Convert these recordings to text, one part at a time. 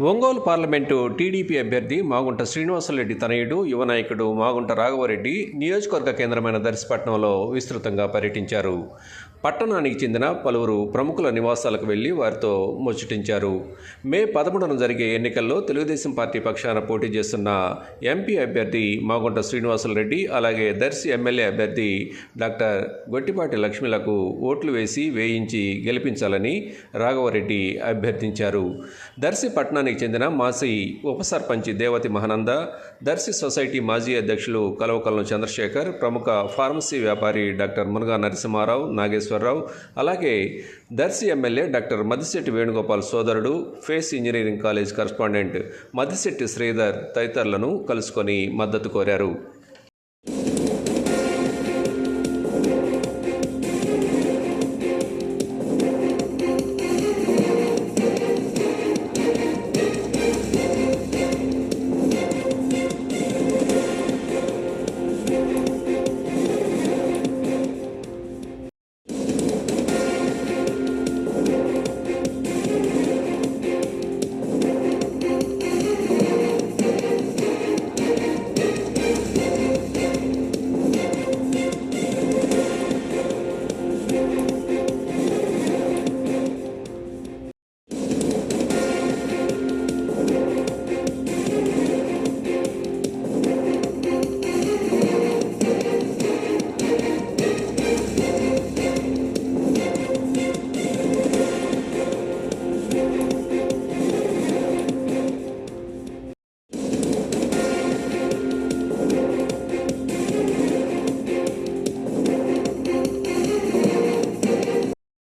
Ongole parliament TDP అభ్యర్థి మాగుంట శ్రీనివాసరెడ్డి తనయుడు యువ నాయకుడు మాగుంట రాఘవరెడ్డి నియోజకవర్గ కేంద్రమైన దర్శపట్నంలో విస్తృతంగా పర్యటించారు. పట్టణానికి చెందిన పలువురు ప్రముఖుల నివాసాలకు వెళ్ళి వారితో ముచ్చటించారు. మే పదమూడున జరిగే ఎన్నికల్లో తెలుగుదేశం పార్టీ పక్షాన పోటీ చేస్తున్న ఎంపీ అభ్యర్థి మాగుంట శ్రీనివాసరెడ్డి అలాగే దర్శి ఎమ్మెల్యే అభ్యర్థి డాక్టర్ గొట్టిపాటి లక్ష్మిలకు ఓట్లు వేసి వేయించి గెలిపించాలని రాఘవరెడ్డి అభ్యర్థించారు. దర్శి పట్టణానికి చెందిన మాసి ఉప సర్పంచి దేవతి మహానంద దర్శి సొసైటీ మాజీ అధ్యక్షులు కలవకల్లం చంద్రశేఖర్ ప్రముఖ ఫార్మసీ వ్యాపారి డాక్టర్ మునగా నరసింహారావు నాగేశ్వర నాగేశ్వరరావు అలాగే దర్శి ఎమ్మెల్యే డాక్టర్ మదిశెట్టి వేణుగోపాల్ సోదరుడు PACE engineering college correspondent Madisetty Sridhar తదితరులను కలుసుకొని మద్దతు కోరారు.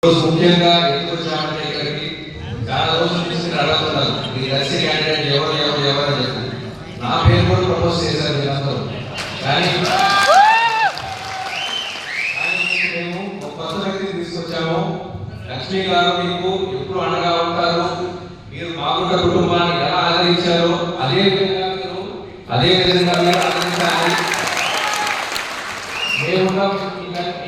ముఖ్యంగా ఎందుకు వచ్చామంటే ఇక్కడికి చాలా రోజుల నుంచి అడుగుతున్నారు. మీ దర్శి క్యాండిడేట్ ఎవరు ఎవరు ఎవరు అని చెప్పి. నా పేరు కూడా ప్రపోజ్ చేశారు మీరందరూ కానీ కానీ మేము ఒక కొత్త వ్యక్తిని తీసుకొచ్చాము. లక్ష్మీ గారు మీకు ఎప్పుడు అండగా ఉంటారు? మీరు మాగుంట కుటుంబాన్ని ఎలా ఆదరించారో అదే విధంగా మీరు అదే విధంగా మీరు ఆదరించాలి. మేమున్నాం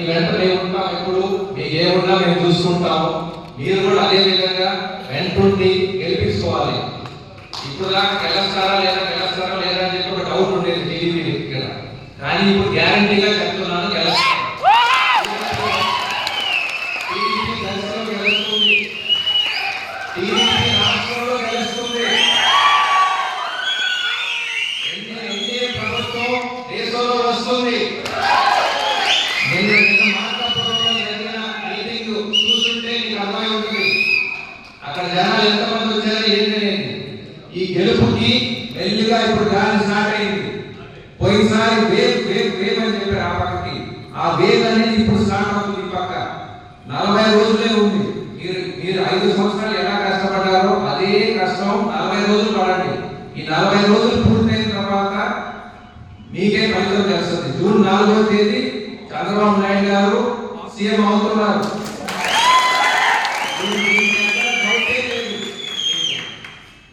మీ వెంట- మేము ఉంటాం ఎప్పుడు? మీకు ఏమున్నా మేము చూసుకుంటాము. మీరు కూడా అదే విధంగా వెంటుండి గెలిపించుకోవాలి. ఇప్పుడు దాకా గెలుస్తారా లేదా గెలుస్తారా లేదా అని చెప్పి ఒక డౌట్ ఉండేది టీడీపీ దగ్గర కానీ ఇప్పుడు గ్యారంటీగా చెప్తున్నాను దేశంలో వస్తుంది. అక్కడ జనాలు ఎంతమంది వచ్చారో ఏంటి ఈ గెలుపుకి మెల్లిగా ఇప్పుడు గాలి స్టార్ట్ అయింది. పోయినసారి వేవ్ వేవ్ వేవ్ అని చెప్పారు ఆ పక్కకి. ఆ వేవ్ అనేది ఇప్పుడు స్టార్ట్ అవుతుంది ఈ పక్క. నలభై రోజులే ఉంది. మీరు మీరు ఐదు సంవత్సరాలు ఎలా కష్టపడ్డారో అదే కష్టం నలభై రోజులు పడండి. ఈ నలభై రోజులు పూర్తయిన తర్వాత మీకే ఫలితం తెలుస్తుంది. జూన్ నాలుగో తేదీ చంద్రబాబు నాయుడు గారు సీఎం అవుతున్నారు.